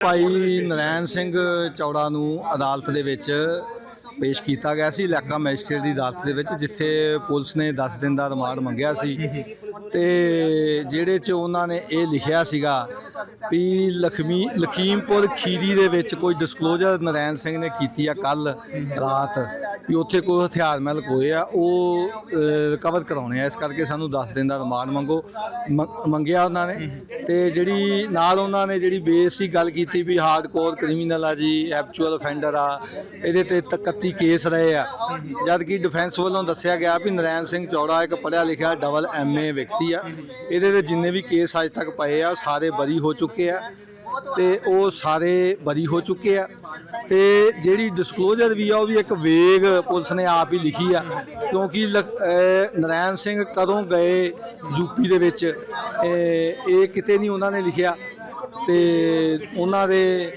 ਭਾਈ ਨਰੈਣ ਸਿੰਘ ਚੌੜਾ ਨੂੰ ਅਦਾਲਤ ਦੇ ਵਿੱਚ ਪੇਸ਼ ਕੀਤਾ ਗਿਆ ਸੀ ਇਲਾਕਾ ਮੈਜਿਸਟ੍ਰੇਟ ਦੀ ਅਦਾਲਤ ਦੇ ਵਿੱਚ, ਜਿੱਥੇ ਪੁਲਿਸ ਨੇ 10 ਦਿਨ ਦਾ ਰਿਮਾਂਡ ਮੰਗਿਆ ਸੀ। ਤੇ ਜਿਹੜੇ ਚ ਉਹਨਾਂ ਨੇ ਇਹ ਲਿਖਿਆ ਸੀਗਾ ਵੀ ਲਖਮੀ, ਲਖੀਮਪੁਰ ਖੀਰੀ ਦੇ ਵਿੱਚ ਕੋਈ ਡਿਸਕਲੋਜ਼ਰ ਨਰੈਣ ਸਿੰਘ ਨੇ ਕੀਤੀ ਆ ਕੱਲ ਰਾਤ। ਵੀ ਉੱਥੇ ਕੋਈ ਹਥਿਆਰ ਮਿਲ ਕੋਏ ਆ, ਉਹ ਰਿਕਵਰ ਕਰਾਉਣੇ ਆ। ਇਸ ਕਰਕੇ ਸਾਨੂੰ 10 ਦਿਨ ਦਾ ਰਿਮਾਂਡ ਮੰਗੋ, ਮ- ਮੰਗਿਆ ਉਹਨਾਂ ਨੇ। ਤੇ ਜਿਹੜੀ ਨਾਲ ਉਹਨਾਂ ਨੇ ਜਿਹੜੀ ਬੇਸਿਕ ਗੱਲ ਕੀਤੀ ਵੀ ਹਾਰਡਕੋਰ ਕ੍ਰਿਮੀਨਲ ਆ ਜੀ ਐਕਚੁਅਲ ਅਫੈਂਡਰ ਆ, ਇਹਦੇ ਤੇ 31 ਕੇਸ ਰਹੇ ਆ। ਜਦ ਕਿ ਡਿਫੈਂਸ ਵੱਲੋਂ ਦੱਸਿਆ ਗਿਆ ਵੀ ਨਰੈਣ ਸਿੰਘ ਚੌੜਾ ਇੱਕ ਪੜ੍ਹਿਆ ਲਿਖਿਆ ਡਬਲ ਐਮਏ ਵਿਅਕਤੀ ਆ। ਇਹਦੇ ਤੇ ਜਿੰਨੇ ਵੀ ਕੇਸ ਅੱਜ ਤੱਕ ਪਏ ਆ, ਉਹ ਸਾਰੇ ਬਰੀ ਹੋ ਚੁੱਕੇ ਆ। ਤੇ ਉਹ ਸਾਰੇ ਬਰੀ ਹੋ ਚੁੱਕੇ ਆ। ਤੇ ਜਿਹੜੀ ਡਿਸਕਲੋਜ਼ਰ ਵੀ ਆ, ਉਹ ਵੀ ਇੱਕ ਵੇਗ ਪੁਲਿਸ ਨੇ ਆਪ ਹੀ ਲਿਖੀ ਆ। ਕਿਉਂਕਿ ਲਖ- ਨਰਾਇਣ ਸਿੰਘ ਕਦੋਂ ਗਏ ਯੂਪੀ ਦੇ ਵਿੱਚ, ਇਹ ਇਹ ਕਿਤੇ ਨਹੀਂ ਉਹਨਾਂ ਨੇ ਲਿਖਿਆ। ਤੇ ਉਹਨਾਂ ਦੇ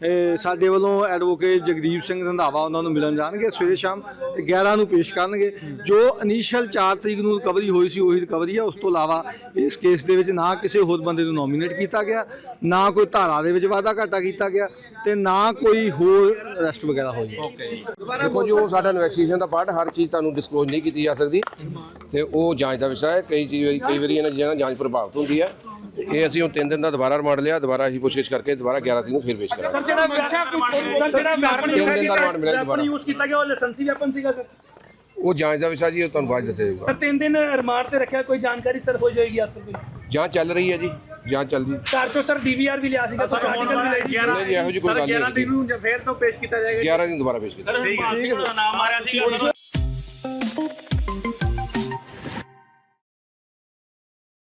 ਇਹ ਸਾਡੇ ਵੱਲੋਂ ਐਡਵੋਕੇਟ ਜਗਦੀਪ ਸਿੰਘ ਰੰਧਾਵਾ ਉਹਨਾਂ ਨੂੰ ਮਿਲਣ ਜਾਣਗੇ ਸਵੇਰੇ ਸ਼ਾਮ ਤੇ 11 ਨੂੰ ਪੇਸ਼ ਕਰਨਗੇ। ਜੋ ਇਨੀਸ਼ੀਅਲ 4 ਤਰੀਕ ਨੂੰ ਰਿਕਵਰੀ ਹੋਈ ਸੀ, ਉਹੀ ਰਿਕਵਰੀ ਹੈ ਉਸ ਤੋਂ ਇਲਾਵਾ ਇਸ ਕੇਸ ਦੇ ਵਿੱਚ ਨਾ ਕਿਸੇ ਹੋਰ ਬੰਦੇ ਨੂੰ ਨੋਮੀਨੇਟ ਕੀਤਾ ਗਿਆ, ਨਾ ਕੋਈ ਧਾਰਾ ਦੇ ਵਿੱਚ ਵਾਧਾ ਘਾਟਾ ਕੀਤਾ ਗਿਆ ਤੇ ਨਾ ਕੋਈ ਹੋਰ ਅਰੈਸਟ ਵਗੈਰਾ ਹੋਈ। ਓਕੇ ਦੇਖੋ ਜੀ, ਉਹ ਸਾਡਾ ਇਨਵੈਸਟੀਗੇਸ਼ਨ ਦਾ ਪਾਰਟ ਹਰ ਚੀਜ਼ ਤੁਹਾਨੂੰ ਡਿਸਕਲੋਜ਼ ਨਹੀਂ ਕੀਤੀ ਜਾ ਸਕਦੀ ਤੇ ਉਹ ਜਾਂਚ ਦਾ ਵਿਸ਼ਾ ਹੈ। ਕਈ ਚੀਜ਼, ਕਈ ਵਾਰੀ ਇਹਨਾਂ ਚੀਜ਼ਾਂ ਜਾਂਚ ਪ੍ਰਭਾਵਿਤ ਹੁੰਦੀ ਹੈ। ਇਹ ਅਸੀਂ ਹੁਣ 3 ਦਿਨ ਦਾ ਦੁਬਾਰਾ ਰਿਮਾਂਡ ਲਿਆ ਦੁਬਾਰਾ ਅਸੀਂ ਪੁੱਛਗਿੱਛ ਕਰਕੇ ਦੁਬਾਰਾ 11 ਤਰੀਕ ਨੂੰ ਫਿਰ ਪੇਸ਼ ਕਰਾਂਗੇ। ਸਰ ਜਿਹੜਾ ਸਰ ਜਿਹੜਾ ਵੈਪਨ ਤਿੰਨ ਦਿਨ ਦਾ ਰਿਮਾਂਡ ਮਿਲਿਆ ਵੈਪਨ ਦੁਬਾਰਾ। ਯੂਜ਼ ਕੀਤਾ ਗਿਆ ਉਹ ਲਾਇਸੈਂਸੀ ਵੈਪਨ ਸੀਗਾ ਸਰ? ਉਹ ਜਾਂਚ ਦਾ ਵਿਸ਼ਾ ਜੀ ਉਹ ਤੁਹਾਨੂੰ ਬਾਅਦ ਦੱਸਿਆ ਜਾਊਗਾ। ਸਰ ਤਿੰਨ ਦਿਨ ਰਿਮਾਂਡ ਤੇ ਰੱਖਿਆ ਕੋਈ ਜਾਣਕਾਰੀ ਸਰ ਹੋ ਜਾਏਗੀ ਅਸਲ ਵਿੱਚ ਜਾਂਚ ਚੱਲ ਰਹੀ ਹੈ ਜੀ ਜਾਂਚ ਚੱਲਦੀ ਘਰ ਚੋਂ ਸਰ ਡੀਵੀਆਰ ਵੀ ਲਿਆ ਸੀਗਾ ਕੁਝ ਆਰਟੀਕਲ ਵੀ ਲਏ ਸੀ ਨਹੀਂ ਜੀ ਇਹੋ ਜਿਹੀ ਕੋਈ ਗੱਲ ਨਹੀਂ ਹੈ ਨੂੰ ਫੇਰ ਤੋਂ ਪੇਸ਼ ਕੀਤਾ ਜਾਏਗਾ 11 ਦਿਨ ਦੁਬਾਰਾ ਪੇਸ਼ ਕੀਤਾ ਠੀਕ ਹੈ ਨਾਮ ਆ ਰਿਹਾ ਸੀ